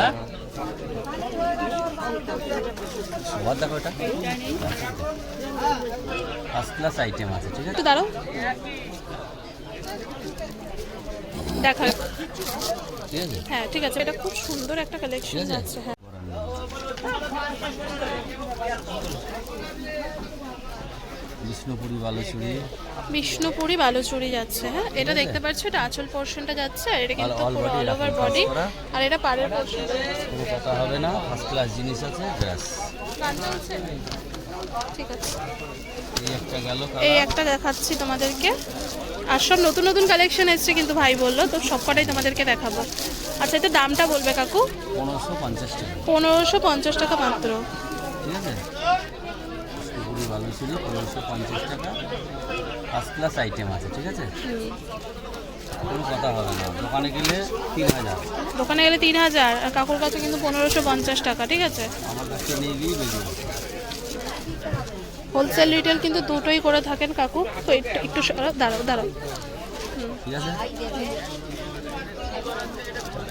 হ্যাঁ সবার দেখো এটা। ফার্স্ট ক্লাস আইটেম আছে ঠিক আছে? দাঁড়াও। দেখা। ঠিক আছে? হ্যাঁ ঠিক আছে। এটা খুব সুন্দর একটা কালেকশন? আছে? হ্যাঁ। বিষ্ণুপুরি বালুচুরি। বিষ্ণুপুরি বালুচুরি যাচ্ছে হ্যাঁ? এটা দেখতে পাচ্ছ এটা আঁচল পোর্শনটা যাচ্ছে আর এটা কিন্তু পুরো অল ওভার বডি আর এটা পাড়ের পোর্শনটা কোনো কথা হবে না ফার্স্ট ক্লাস জিনিস আছে ব্যাস। ঠিক আছে। এই একটা দেখাচ্ছি তোমাদেরকে। আর সব নতুন নতুন কালেকশন এসছে কিন্তু ভাই বলল তো সব কটাই তোমাদেরকে দেখাবো। আচ্ছা এটা দামটা বলবে কাকু? পনেরোশো পঞ্চাশ টাকা। পনেরোশো পঞ্চাশ টাকা মাত্র। ঠিক আছে? বালুচুরি পনেরোশো পঞ্চাশ টাকা। ফার্স্ট ক্লাস আইটেম আছে ঠিক আছে? কোনো কথা হবে না। দোকানে গেলে তিন হাজার। দোকানে গেলে তিন হাজার আর কাকুর কাছে কিন্তু পনেরোশো পঞ্চাশ টাকা ঠিক আছে? আমার কাছে নিয়ে গিয়ে বেরিয়ে হোলসেল রিটেল কিন্তু দুটোই করে থাকেন কাকু তো একটু দাঁড়াও দাঁড়াও। ঠিক আছে?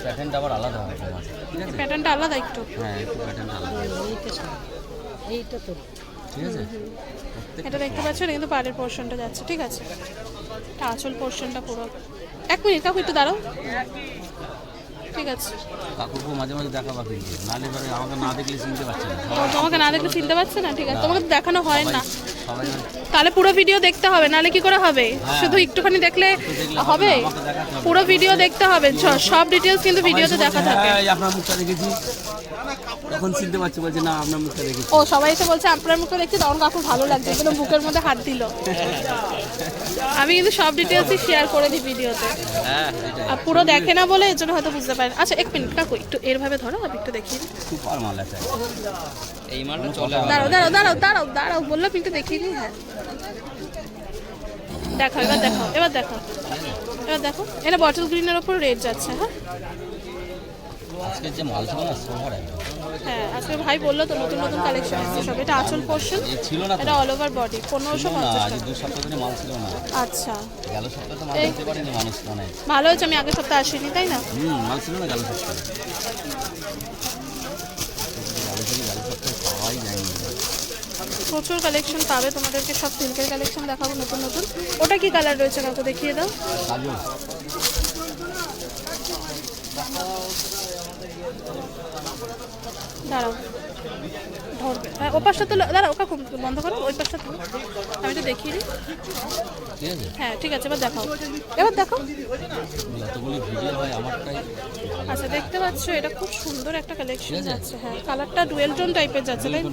প্যাটার্নটা আবার আলাদা হবে ঠিক আছে? প্যাটার্নটা আলাদা একটু। হ্যাঁ একটু প্যাটার্নটা আলাদা। ঠিক আছে? এটা দেখতে পাচ্ছ এটা কিন্তু পাড়ের পোর্শনটা যাচ্ছে ঠিক আছে? এটা আঁচল পোর্শনটা পুরো। এক মিনিট কাকু একটু দাঁড়াও। ঠিক আছে। কাকুকে মাঝে মাঝে দেখা বাকি নালে আমাকে না দেখলে চিনতে পারছে না। তোমাকে না দেখলে চিনতে পারছে না ঠিক আছে? তোমাকে তো দেখানো হয় না। তাহলে পুরো ভিডিও দেখতে হবে নাহলে কি করে হবে? হ্যাঁ। শুধু একটুখানি দেখলে হবে। পুরো ভিডিও দেখতে হবে সব ডিটেলস কিন্তু ভিডিওতে দেখা থাকে হ্যাঁ, আপনার মুখটা দেখেছি। তখন চিনতে পারছি বলছে না আপনার মুখটা দেখেছি। ও সবাই এসে বলছে আপনার মুখে দেখছি তখন কাকুর ভালো লাগছে। একদম বুকের মধ্যে হাত দিল। আমি কিন্তু সব ডিটেলসই শেয়ার করে দিই ভিডিওতে হ্যাঁ আর পুরো দেখে না বলে এর জন্য হয়তো বুঝতে পারেন। আচ্ছা এক মিনিট কাকু একটু এরভাবে ধরো আমি একটু দিই। সুপার মাল আছে। এই মালটা চলে দাঁড়াও দাঁড়াও দাঁড়াও দাঁড়াও দাঁড়াও বললাম একটু দেখিয়ে দিই হ্যাঁ। দেখো এবার দেখো এবার দেখো। এবার দেখো এটা বটল গ্রিনের ওপর রেড যাচ্ছে হ্যাঁ। আজকের যে মাল ছিল না সোভার হ্যাঁ আজকে ভাই বলল তো নতুন নতুন কালেকশন এসছে সব। এটা আঁচল পোর্শন ছিল না এটা অল ওভার বডি পনেরোশো ছিল পঞ্চাশ আজ টাকা। সপ্তাহ ধরে মাল ছিল না। আচ্ছা। গেল সপ্তাহে তো মাল দিতে পারেনি মানুষ মানে ভালো হয়েছে আমি আগের সপ্তাহে আসিনি তাই না? হুম মাল ছিল না গেল সপ্তাহে গেল থেকে গেল সপ্তাহে পাওয়াই যায়নি প্রচুর কালেকশন পাবে, তোমাদেরকে সব সিল্কের কালেকশন দেখাবো নতুন নতুন। ওটা কি কালার রয়েছে কাউকে দেখিয়ে দাও। দাঁড়াও। ধরবে। হ্যাঁ ও পাশটা তো দাঁড়াও কাকু বন্ধ করো ওই পাশটা তো আমি তো দেখিয়ে দিই। হ্যাঁ ঠিক আছে এবার দেখাও। এবার দেখো আচ্ছা দেখতে পাচ্ছ এটা খুব সুন্দর একটা কালেকশন যাচ্ছে। হ্যাঁ কালারটা ডুয়েল টোন টাইপের যাচ্ছে তাই।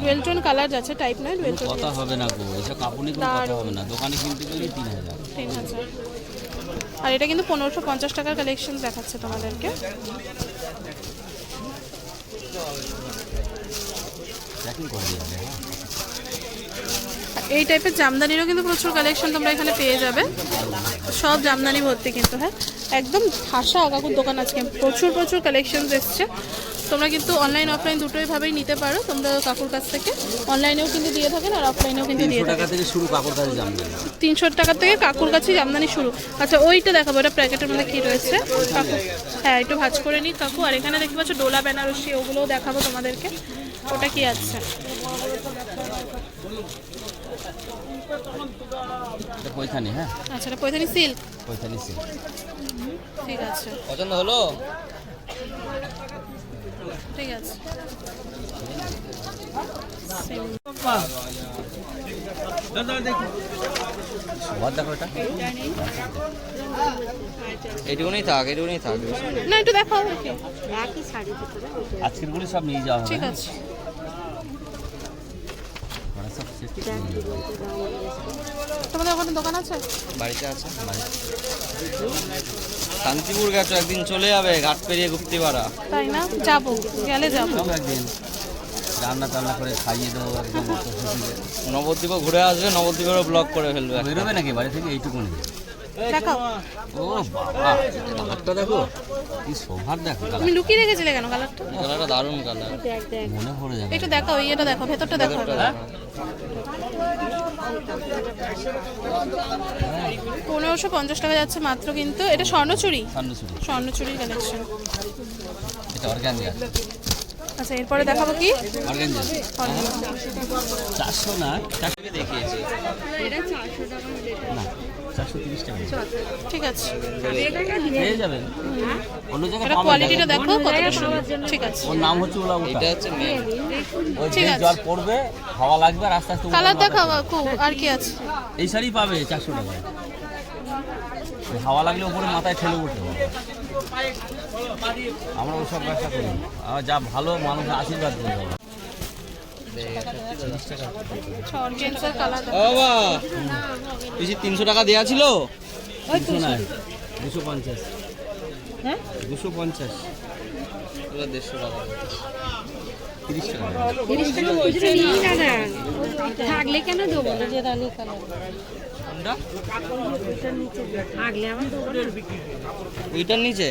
ডুয়েল টোন কালার যাচ্ছে টাইপ নয় ডুয়েল টোন কথা হবে না গো এসব কাপড়ে কোনো কথা হবে না। দোকানে কিনতে গেলে তিন হাজার। তিন হাজার। আর এটা কিন্তু পনেরোশো পঞ্চাশ টাকার কালেকশন দেখাচ্ছে তোমাদেরকে প্যাকিং করে দিয়ে যাবে হ্যাঁ এই টাইপের জামদানিরও কিন্তু প্রচুর কালেকশন তোমরা এখানে পেয়ে যাবে। সব জামদানি ভর্তি কিন্তু হ্যাঁ। একদম ঠাসা কাকুর দোকান আজকে। প্রচুর প্রচুর কালেকশন এসছে। তোমরা কিন্তু অনলাইন অফলাইন দুটোই ভাবেই নিতে পারো। তোমরা কাকুর কাছ থেকে অনলাইনেও কিন্তু দিয়ে থাকেন আর অফলাইনেও কিন্তু দিয়ে থাকেন। তিনশো টাকা থেকে কাকুর কাছে জামদানি শুরু। আচ্ছা ওইটা দেখাবো। এটা প্যাকেটের মধ্যে কী রয়েছে? কাকু হ্যাঁ একটু ভাজ করে নিই কাকু। আর এখানে দেখতে পাচ্ছ ডোলা বেনারসি ওগুলোও দেখাবো তোমাদেরকে। ওটা কি আছে? এটা পয়থানি হ্যাঁ? আচ্ছা এটা পৈথানি সিল্ক। পয়থানি সিল্ক। ঠিক আছে। পছন্দ হলো? ঠিক আছে। এইটুকুনি থাক এইটুকুনি থাক। না একটু। আজকের গুলি সব নিয়ে যাওয়া হবে। ঠিক আছে ওরা সব set তোমাদের ওখানে দোকান আছে? বাড়িতে আছে শান্তিপুর গেছো একদিন চলে যাবে ঘাট পেরিয়ে গুপ্তিপাড়া। তাই না? যাব গেলে যাব। একদিন। রান্না টান্না করে খাইয়ে দেবো একদম নবদ্বীপও ঘুরে আসবে নবদ্বীপেরও ব্লক করে ফেলবে। বেরোবে নাকি বাড়ি থেকে? এইটুকুনি। দেখাও। ও বাবা কালারটা দেখো কি শোভার দেখো কালার। তুমি লুকিয়ে রেখেছিলে কেন কালারটা? কালারটা দারুণ কালার। মনে পড়ে যাবে। একটু দেখাও ইয়েটা দেখো ভেতরটা দেখো? পনেরোশো পঞ্চাশ টাকা যাচ্ছে মাত্র কিন্তু এটা স্বর্ণচুরি? সান্নচুরি স্বর্ণচুরির কালেকশন এটা অর্গানজা। আচ্ছা এরপরে দেখাবো কি? অর্গানজা। চারশো না? দেখিয়েছি। না চারশো তিরিশ টাকা। ঠিক আছে। পেয়ে যাবেন। অন্য জায়গায় কোয়ালিটিটা দেখো কতটা সুন্দর। ঠিক আছে। ওর নাম হচ্ছে ওলা এটা হচ্ছে মেন ওই যে জল পড়বে হাওয়া লাগবে আর আস্তে আস্তে উড়ে কালার দেখাও পড়বে। আর কি আছে? এই শাড়ি পাবে চারশো টাকায়। হাওয়া লাগলে উপরে মাথায় ঠেলে উঠতে হবে আমরা ওসব ব্যবসা করি যা ভালো মানুষের আশীর্বাদ করে। দেবো অর্গেন্সার কালার ও বাবা বেশি তিনশো টাকা দেওয়া ছিল? দুশো পঞ্চাশ। হ্যাঁ? দুশো পঞ্চাশ। দেড়শো টাকা। তিরিশ টাকা। থাকলে কেন দেবো না। ওইটার নিচে?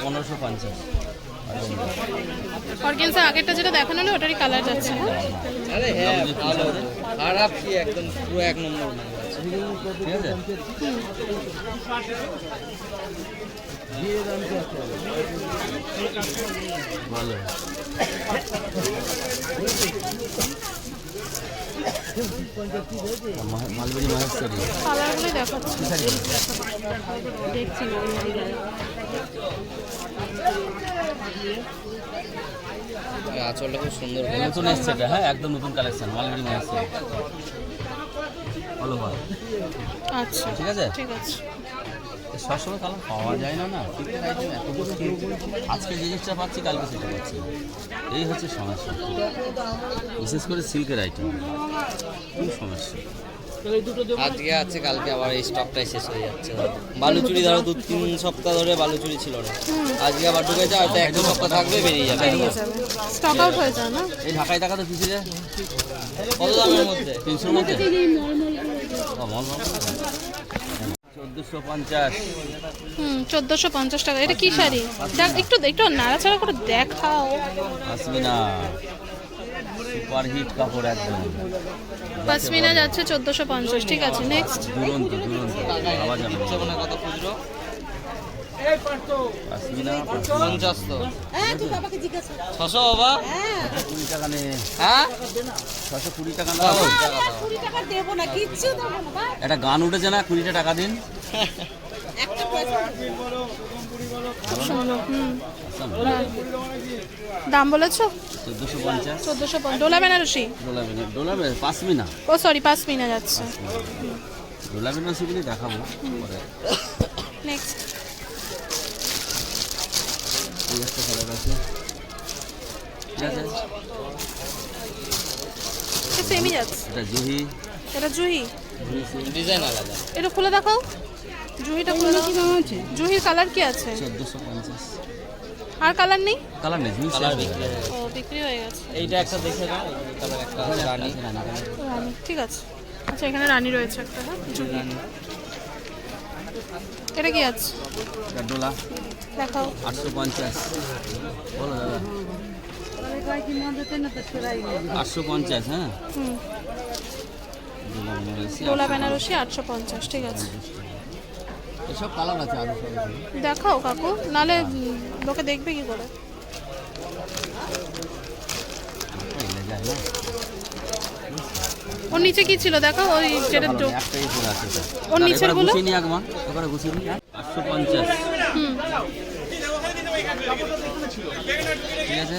পনেরোশো পঞ্চাশ। আগেরটা যেটা দেখানো হলো ওটারই কালার যাচ্ছে হ্যাঁ? আরে হ্যাঁ খারাপ কি একদম পুরো এক নম্বর ঠিক আছে আঁচলটা খুব সুন্দর। নতুন এসছে হ্যাঁ একদম নতুন কালেকশন মালবেরি মহেশ্বরী ভালো ভালো। আচ্ছা ঠিক আছে? ঠিক আছে। সবসময় কালার পাওয়া যায় না না? শীতের আইটেম এত মুশকিল আজকে জিনিসটা পাচ্ছি কালকে সেটা পাচ্ছি এই হচ্ছে সমস্যা। বিশেষ করে সিল্কের আইটেম খুব সমস্যা। আজকে আছে কালকে আবার এই স্টকটাই শেষ হয়ে যাচ্ছে। বালুচুরি ধরো দু তিন সপ্তাহ ধরে বালুচুরি ছিল না। আজকে আবার ঢুকেছে হয়তো এক দু সপ্তাহ থাকবে বেরিয়ে যাবে। স্টক আউট হয়ে যায় না? এই ঢাকায় টাকা তো যায় কত দামের মধ্যে? তিনশোর মধ্যে। চোদ্দোশো পঞ্চাশ। হুম চোদ্দোশো পঞ্চাশ টাকা। এটা কি শাড়ি? দেখ একটু একটু নাড়াচাড়া করে দেখাও। আসমিনা সুপার হিট কাপড় একদম। পাসমিনা যাচ্ছে চোদ্দোশো পঞ্চাশ ঠিক আছে নেক্সট দুরন্ত দুরন্ত। কত খুচরো? ছশো বাবা। কুড়ি টাকা নে। হ্যাঁ? ছশো কুড়ি টাকা না দাও, টাকা দাও। একটা গান উঠেছে না কুড়িটা টাকা দিন। হুম দাম বলেছ? চোদ্দোশো পঞ্চাশ। চোদ্দোশো ডোলা বেনারসি? ও সরি যাচ্ছে। ডোলাবে না সেগুলি দেখাবো। নেক্সট এই একটা কালার আছে ঠিক আছে সেমই যাচ্ছে এটা জুহি। এটা জুহি। ডিজাইন আলাদা। এটা খুলে দেখাও। জুহিটা খুলে দেখাও জুহির কালার কি আছে? চোদ্দোশো পঞ্চাশ। আর কালার নেই? কালার নেই কালার বিক্রি ও বিক্রি হয়ে গেছে। এইটা একটা দেখে নাও এই কালার একটা রানী। রানী ঠিক আছে। আচ্ছা এখানে রানী রয়েছে একটা হ্যাঁ? জুহি। এটা কি আছে? এটা ডোলা। দেখাও। আটশো পঞ্চাশ। বলো দাদা। আটশো পঞ্চাশ হ্যাঁ? ডোলা বেনারসি, ডোলা 850 বেনারসি আটশো পঞ্চাশ ঠিক আছে। এসব কালার আছে আরও দেখাও কাকু নালে লোকে দেখবে কি করে। ওর নিচে কি ছিল দেখাও ওই যেটা। ওর নিচেরগুলো? গুছিয়ে নি একবার এবারে গুছিয়ে নি আটশো পঞ্চাশ। ঠিক আছে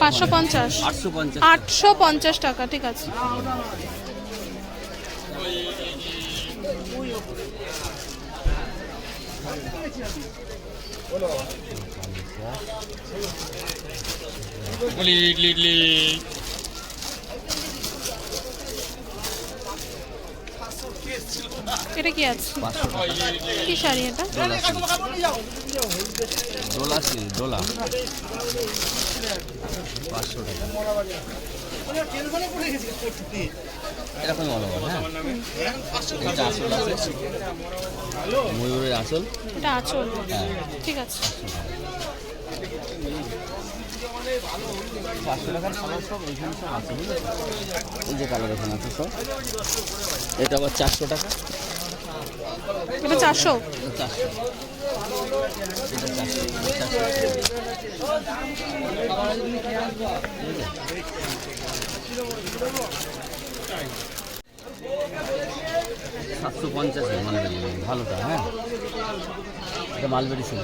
পাঁচশো পঞ্চাশ। আটশো পঞ্চাশ। টাকা ঠিক আছে। এটা কি আছে? কি শাড়ি এটা? ডোলা সিল ডোলা পাঁচশো টাকা। হ্যাঁ এটা আসল আছে? ময়ূরের আসল? এটা আচল। হ্যাঁ। ঠিক আছে। চারশো টাকার কালার সব এইখানে সব আছে এই যে কালার এখানে আছে সব। এটা আবার চারশো টাকা। এটা চারশো? সাতশো পঞ্চাশ মালবেরি ভালোটা হ্যাঁ? এটা মালবেরি ছিল।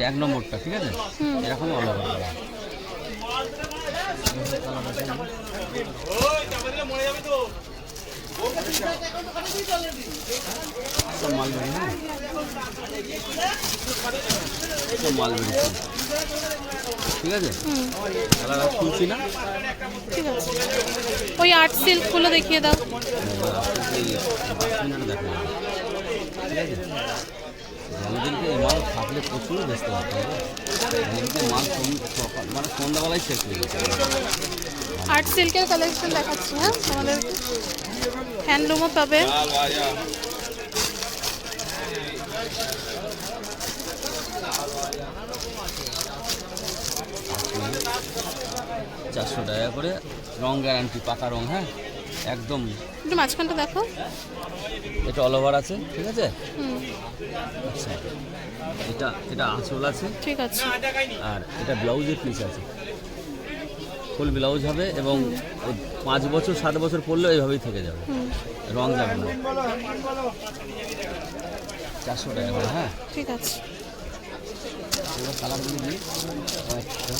এক নম্বরটা ঠিক আছে? এরকম মালবেরি হ্যাঁ। মালবেরি। ঠিক আছে? আর খুলছি না? ঠিক আছে। ওই আর্ট সিল্কগুলো দেখিয়ে দাও। দেখো ঠিক আছে? জনদিনকে মাল থাকলে প্রচুর ব্যস্ত হতে হবে জনদিনকে মাল সকাল মানে সন্ধ্যাবেলায় শেষ হয়ে গেছে আর্ট সিল্কের কালেকশন দেখাচ্ছি হ্যাঁ? আমাদের হ্যান্ডলুমও পাবে। চারশো টাকা করে রং গ্যারান্টি পাকা রং হ্যাঁ? একদম। একটু মাঝখানটা দেখো। এটা অল ওভার আছে ঠিক আছে? আচ্ছা এটা এটা আঁচল আছে। ঠিক আছে। আর এটা ব্লাউজের পিস আছে। ফুল ব্লাউজ হবে এবং পাঁচ বছর সাত বছর পরলেও এইভাবেই থেকে যাবে। রং যাবে না। চারশো টাকা করে হ্যাঁ? ঠিক আছে। এবার কালারগুলো দিই একটা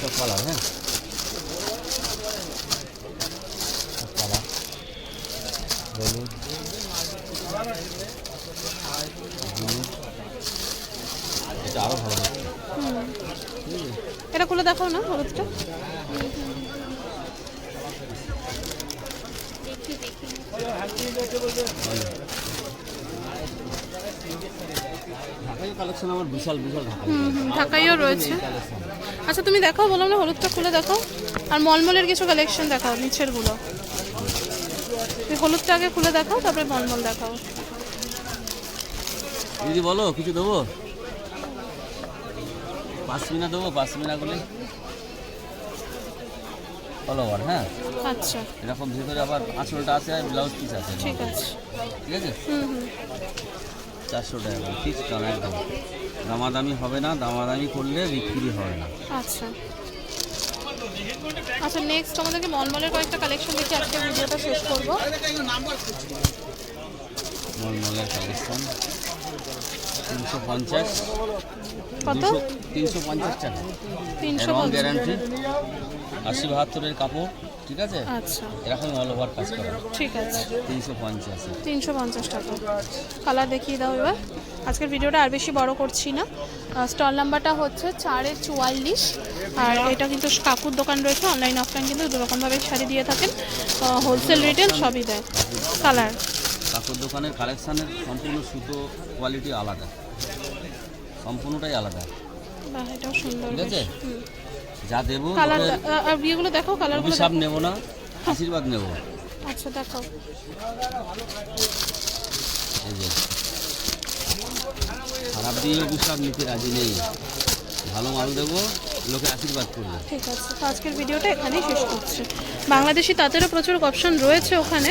সব কালার হ্যাঁ সব কালার হলুদ হলুদ এটা আরও ভালো লাগছে হুম ঠিক আছে এটা খুলে দেখাও না হলুদটা ঢাকাই কালেকশন আমার বিশাল বিশাল ঢাকাই হুম হুম ঢাকাইও রয়েছে। আচ্ছা তুমি দেখাও বললাম না হলুদটা খুলে দেখাও। আর মলমলের কিছু কালেকশন দেখাও নিচেরগুলো। তুমি হলুদটা আগে খুলে দেখাও তারপরে মলমল দেখাও। দিদি বলো কিছু দেবো? পাঁচমিনা দেবো পাঁচমিনাগুলি অল ওভার হ্যাঁ? আচ্ছা। এরকম ভিতরে আবার আঁচলটা আছে আর ব্লাউজ পিস আছে। ঠিক আছে। ঠিক আছে? চারশো টাকা ফিক্স দাম একদম। দামাদামি হবে না দামাদামি করলে বিক্রি হবে না। আচ্ছা। আচ্ছা নেক্সট আমাদেরকে মলমলের কয়েকটা কালেকশন দেখে আজকে ভিডিওটা শেষ করব। মলমলের কালেকশন তিনশো পঞ্চাশ। কত? তিনশো পঞ্চাশ টাকা। গ্যারান্টি আশি বাহাত্তরের কাপড় ঠিক আছে? আচ্ছা। এরকম অল ওভার কাজ করা। ঠিক আছে। তিনশো পঞ্চাশ তিনশো পঞ্চাশ টাকা। কালার দেখিয়ে দাও এবার। আজকের ভিডিওটা আর বেশি বড় করছি না। স্টল নাম্বারটা হচ্ছে চারের চুয়াল্লিশ। আর এটা কিন্তু কাকুর দোকান রয়েছে অনলাইন অফলাইন কিন্তু দুরকমভাবে শাড়ি দিয়ে থাকেন। হোলসেল রিটেল সবই দেয়। কালার কাপড় দোকানের কালেকশানের সম্পূর্ণ সুতো কোয়ালিটি আলাদা। সম্পূর্ণটাই আলাদা। বাহ এটাও সুন্দর ঠিক আছে? যা দেবো কালার আর বিয়েগুলো দেখো কালারগুলো অভিশাপ নেব না আশীর্বাদ নেব। আচ্ছা দেখাও এই যে। খারাপ দিয়ে অভিশাপ নিতে রাজি নেই। ভালো মাল দেবো লোকে আশীর্বাদ করবে। ঠিক আছে তো আজকের ভিডিওটা এখানেই শেষ করছি। বাংলাদেশি তাঁতেরও প্রচুর অপশন রয়েছে ওখানে।